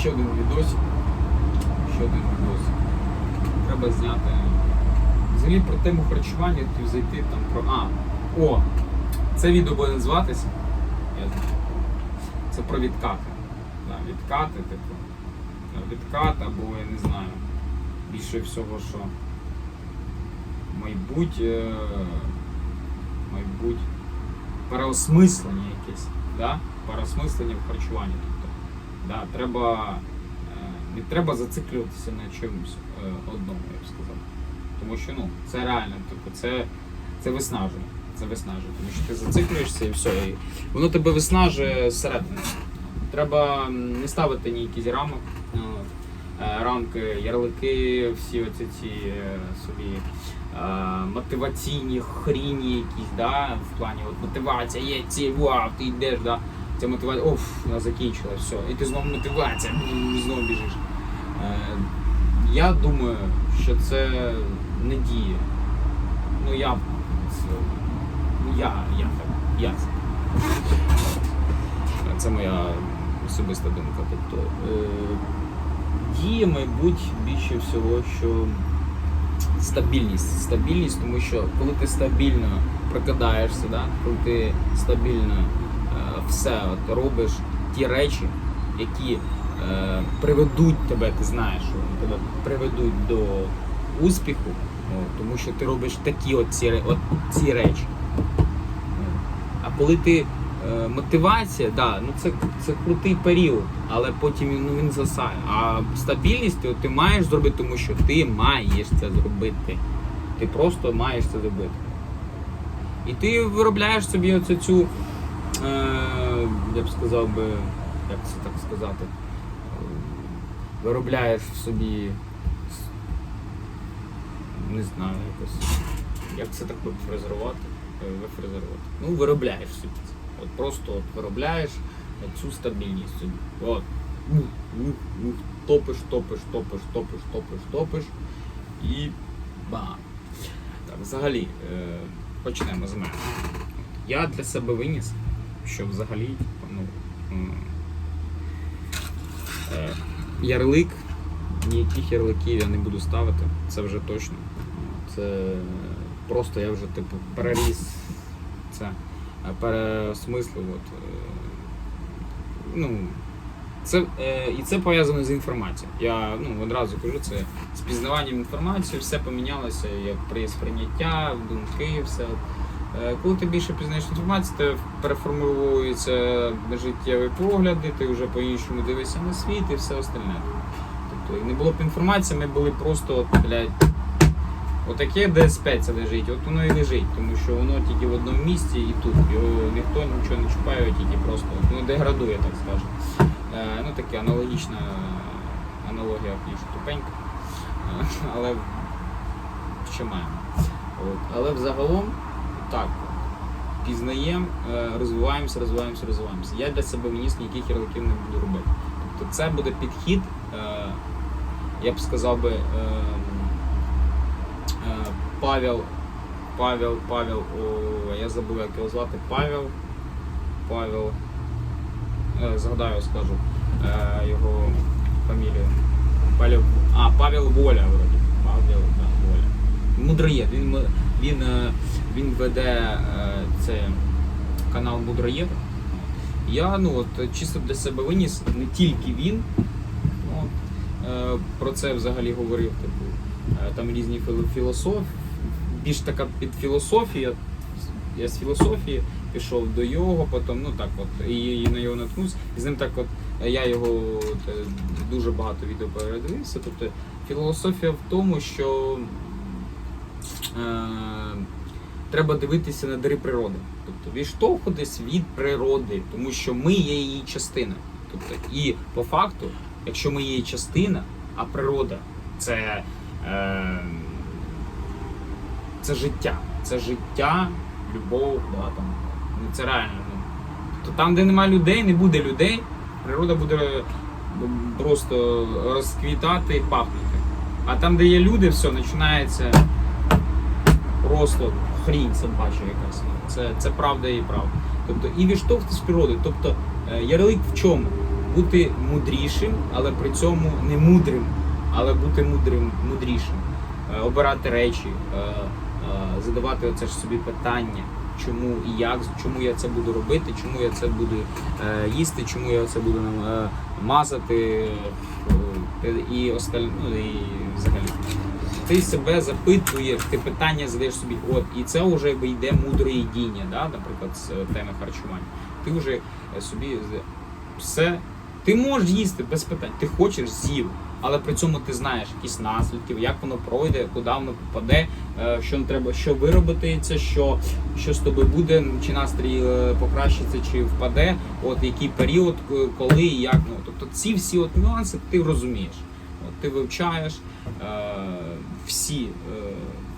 ще один відосик. Ще один відосик. Треба зняти. Взагалі про тему харчування, ти зайти там про. А, о! Це відео буде називатися. Я знаю. Це про відкати. Да, відкати, типу. Да, Відкат або я не знаю. Більше всього, що майбуть. е, Майбуть переосмислення якесь. Да? Переосмислення в харчуванні. Тобто, да, треба, е, не треба зациклюватися на чомусь е, одному, я б сказав. Тому що ну, це реально, типу, це, це виснажує. Це виснажує, тому що ти зациклюєшся і все. І воно тебе виснажує зсередини. Треба не ставити ніякісь рамок. ну, е, Рамки, ярлики, всі оці ці собі мотиваційні хріні якісь, да, в плані от мотивація є ці, вау, ти йдеш, да. Ця мотивація, оф, вона закінчила, все. І ти знову мотивація, знову біжиш. Е, я думаю, що це не діє. Ну я це- я, я так, я це. Моя особиста думка. Тобто е, діє, мабуть, більше всього, що стабільність. Стабільність, тому що коли ти стабільно прокидаєшся, да? коли ти стабільно все от, робиш ті речі, які е, приведуть тебе, ти знаєш, що тебе приведуть до успіху, от, тому що ти робиш такі от ці, от ці речі. А коли ти е, мотивація, да, ну це, це крутий період, але потім ну, він засає. А стабільність ти маєш зробити, тому що ти маєш це зробити. Ти просто маєш це зробити. І ти виробляєш собі оцю цю, е, я б сказав би, як це так сказати, виробляєш в собі, не знаю, якось, як це так вифрезерувати, Е, вифрезерувати. Ну, виробляєш собі. От просто от виробляєш цю стабільність собі. От. Топиш, топиш, топиш, топиш, топиш, топиш. І бам. Так, взагалі, е, почнемо з мене. Я для себе виніс, що взагалі, ярлик, ніяких ярликів я не буду ставити, це вже точно. Це просто я вже типу переріс це, е, переосмислив. От, е, ну, це, е, і це пов'язано з інформацією. Я ну, одразу кажу, це з пізнаванням інформації, все помінялося, як при сприйняття, думки, все. Е, Коли ти більше пізнаєш інформацію, ти переформовуються життєві погляди, ти вже по-іншому дивишся на світ і все остальне. Тобто не було б інформації, ми були просто, от, блядь, отаке ДСП це лежить, от воно і лежить, тому що воно тільки в одному місці і тут. Його ніхто нічого не чіпає, тільки просто от, воно деградує, так скажемо. Е, ну таке аналогічна аналогія більш тупенька. Е, Але що маємо. От. Але взагалом так. Пізнаємо, е, розвиваємося, розвиваємося, розвиваємося. Я для себе вніс ніяких ярликів не буду робити. Тобто це буде підхід, е, я б сказав би, е, е, Павел, Павел, Павел, о, я забув, як його звати, Павел, Павел, згадаю, скажу його фамілію. Павел, а, Павел Воля, вроді. Павел, да, Воля. Мудроєд. Він, він, е, він веде е, це канал Мудроєд. Я ну, от, чисто для себе виніс не тільки він. Ну, от, е, про це взагалі говорив. Типу, там різні філософії, більш така під філософія. Я з філософії пішов до його, потім, ну так от, і, і на його наткнувся. І з ним так от я його от, дуже багато відео передивився. Тобто філософія в тому, що треба дивитися на дари природи. Тобто відштовхуватись від природи, тому що ми є її частина. Тобто, і по факту, якщо ми є її частина, а природа це, е, це життя. Це життя, любов, да, там, ну, це реально. Ну, то там, де немає людей, не буде людей, природа буде просто розквітати і пахнути. А там, де є люди, все, починається просто хрінь собача якась. Це, це правда і правда. Тобто і відштовхнути з природи. Тобто е, ярлик в чому? бути мудрішим, але при цьому не мудрим, але бути мудрим, мудрішим, Е, обирати речі, е, задавати оце ж собі питання, чому і як, чому я це буду робити, чому я це буду їсти, чому я це буду мазати і осталь... ну, і взагалі. Ти себе запитуєш, ти питання задаєш собі, от, і це вже йде мудре їдіння, да? наприклад, з е, теми харчування. Ти вже е, собі все. Ти можеш їсти без питань, ти хочеш з'їв, але при цьому ти знаєш якісь наслідки, як воно пройде, куди воно попаде, е, що не треба, що виробититься, що, що з тобою буде, чи настрій е, покращиться, чи впаде, от який період, коли і як. Ну, тобто ці всі от нюанси ти розумієш. От, ти вивчаєш е, всі, е,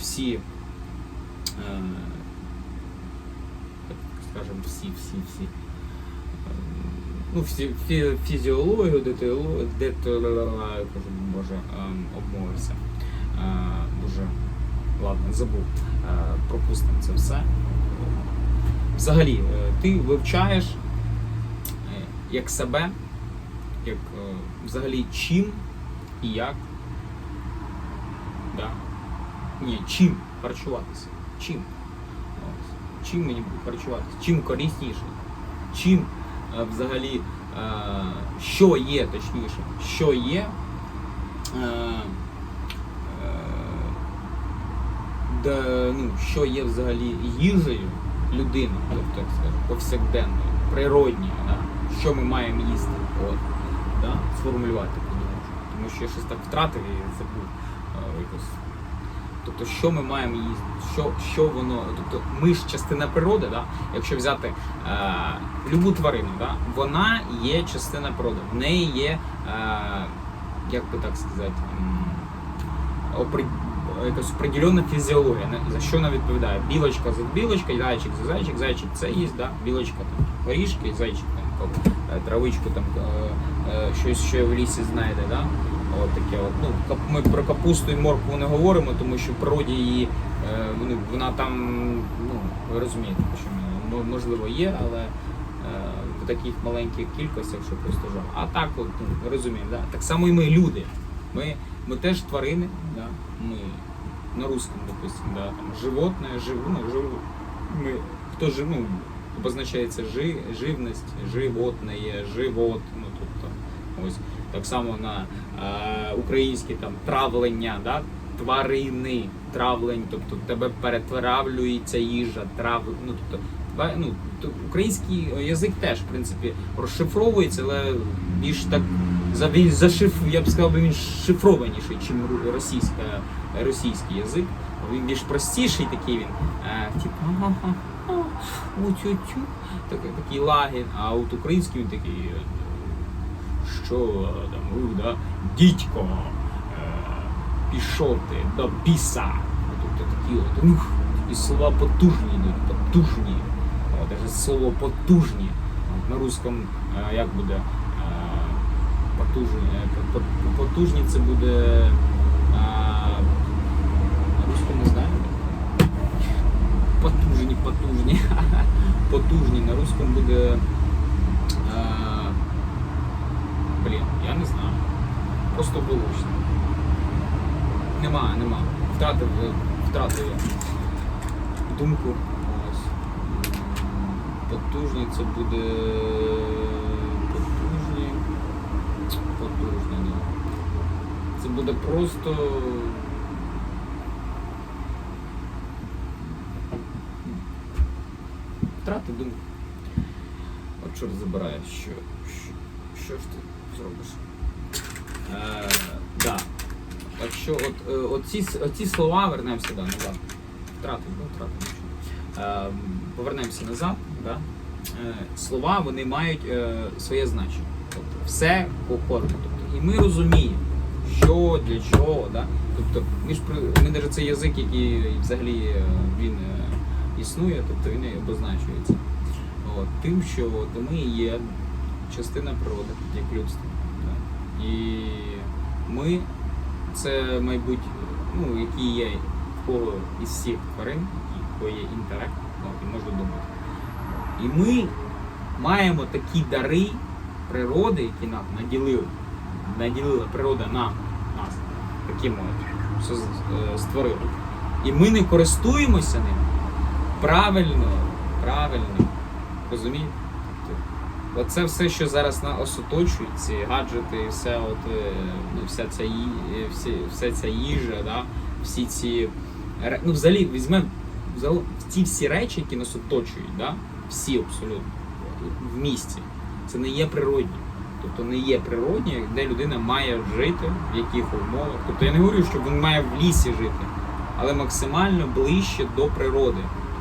всі, е, так скажемо, всі, всі, всі. Ну, всі, фі, фізіологію, детеологію, детеологію, кажу, боже, ем, обмовився. Е, Дуже, ладно, забув. Е, Пропустимо це все. Взагалі, е, ти вивчаєш як себе, як взагалі чим і як. Да. Ні, чим харчуватися. Чим. Чим мені харчуватися? Чим корисніше? Чим взагалі, е, що є, точніше, що є. Е, е, де, ну, що є взагалі їжею людини, тобто, так повсякденною, природньою, да? що ми маємо їсти. От, да? Сформулювати. Тому що я щось так втратив і забув е, якось. Тобто, що ми маємо їсти, що, що воно. Тобто, ми ж частина природи, да? якщо взяти е, любу тварину, да? вона є частина природи. В неї є, е, як би так сказати, опри... якась определенна фізіологія, за що вона відповідає. Білочка за білочка, зайчик за зайчик, зайчик це їсть, да? білочка там горішки, зайчик там кап- е, травичку, там е, е, щось ще в лісі знайде. Да? От таке от. Ну, ми про капусту і моркву не говоримо, тому що в природі її вона там, ну, ви розумієте, що можливо є, але в таких маленьких кількостях, що просто жах. А так, от, ну, ви розумієте, да? так само і ми люди. Ми, ми теж тварини, да? ми на русском, допустим, да, там, животне, жив, ну, жив, ми, хто жив, ну, обозначається жи, живність, животне, живот, ну, тобто, ось, так само на е, українські там травлення, да, тварини, травлень, тобто тебе перетравлюється їжа, трав, ну, тобто, ну, український язик теж, в принципі, розшифровується, але більш так він зашиф, я б сказав, він шифрованіший, ніж російська, російський язик. Він більш простіший такий він. Типу, ага, тю такий, такий лагін, а от український він такий. е, Що там, у, да, дідько, е, пішов ти до біса. Тобто такі от, ух, і слова потужні потужні. Даже слово потужні. На русском е, як буде? Потужні, по- по- потужні це буде. е, На русском не знаю. Потужні, потужні. Потужні. На русском буде. е, Блін, я не знаю. Просто вилучно. Нема, нема. Втратив, втратив я думку. Потужні це буде. Потужні. Потужні, да. Це буде просто. Втратив думку. От чорт забирає, що, що, що ж ти зробиш? Е, да. Так що от, е, оці, оці слова вернемося да, назад. Втратив, ну, нічого. Е, повернемося назад. Да? Е, слова вони мають е, своє значення. Тобто все кожне. Тобто, і ми розуміємо, що для чого. Да? Тобто, ми ж ми навіть цей язик, який взагалі е, він е, існує, тобто він і обозначується. От, тим, що ми є частина природи, як людство. Да? І ми це, мабуть, ну, які є в кого із всіх тварин, в кого є інтелект, і можна думати. І ми маємо такі дари, природи, які нам наділили, наділила природа нам, нас, таким от, е, створила. І ми не користуємося ним правильно, правильно. Розумієте? Тобто, Оце все, що зараз нас оточує, ці гаджети, все от, е, ну, вся ця, е, всі, вся ця їжа, да? всі ці. Ну, взагалі, візьмемо ці всі речі, які нас оточують, да? всі абсолютно в місті, це не є природні. Тобто не є природні, де людина має жити, в яких умовах. Тобто я не говорю, що він має в лісі жити, але максимально ближче до природи.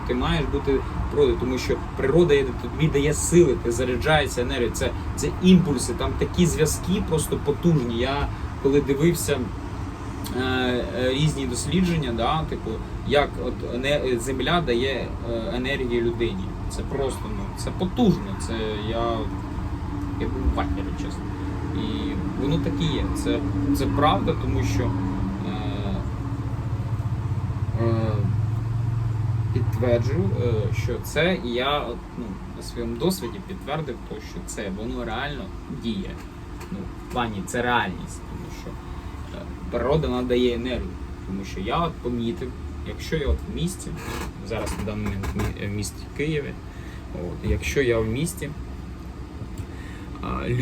Ти маєш бути природою, тому що природа тобі дає сили, ти заряджаєшся енергією. Це, це імпульси, там такі зв'язки просто потужні. Я коли дивився е, е, різні дослідження, да, типу, як от земля дає е, енергію людині. Це просто ну, це потужно. Це я, я був вахері, чесно. І воно так і є. Це, це правда, тому що. Е, е, підтверджую, е, що це і я ну, на своєму досвіді підтвердив, то, що це воно реально діє. Ну, в плані це реальність, тому що е, природа надає енергію. Тому що я от помітив, якщо я от в місті, зараз на даний момент в місті Києві, от, якщо я в місті,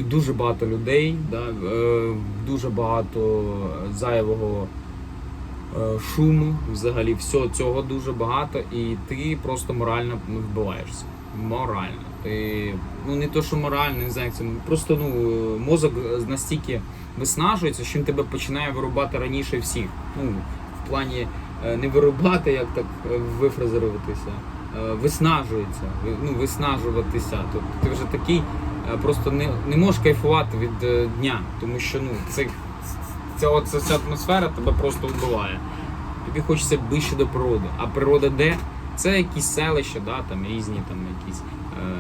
дуже багато людей, да, е, дуже багато зайвого е, шуму, взагалі всього цього дуже багато, і ти просто морально вбиваєшся. Морально. Ти, ну не то, що морально, не знаю, це просто ну, мозок настільки виснажується, що він тебе починає вирубати раніше всіх. Ну, в плані е, не вирубати, як так е, вифразируватися, е, виснажується, ви- ну, виснажуватися. Тобто ти вже такий е, просто не, не можеш кайфувати від е, дня, тому що ну, це, ця, оця ця атмосфера тебе просто вбиває. Тобі хочеться ближче до природи. А природа де? Це якісь селища, да, там різні, там якісь, е,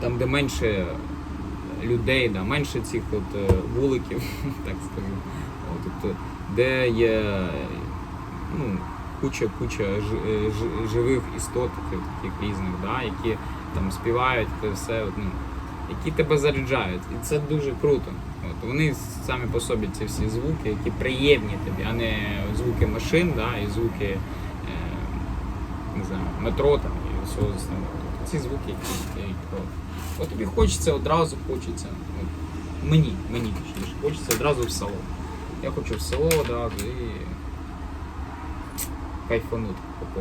там, де менше людей, да, менше цих от, е, вуликів, так скажу. От, тобто, де є ну, куча, куча ж- е, живих істот таких, різних, да, які там співають, це все, ну, які тебе заряджають. І це дуже круто. От, вони самі по собі ці всі звуки, які приємні тобі, а не звуки машин, да, і звуки е, не знаю, метро там, і всього основного. Тобто ці звуки, які дають. От тобі хочеться одразу хочеться. От, мені, мені точніше, хочеться одразу в село. Я хочу в село одразу і кайфанути по.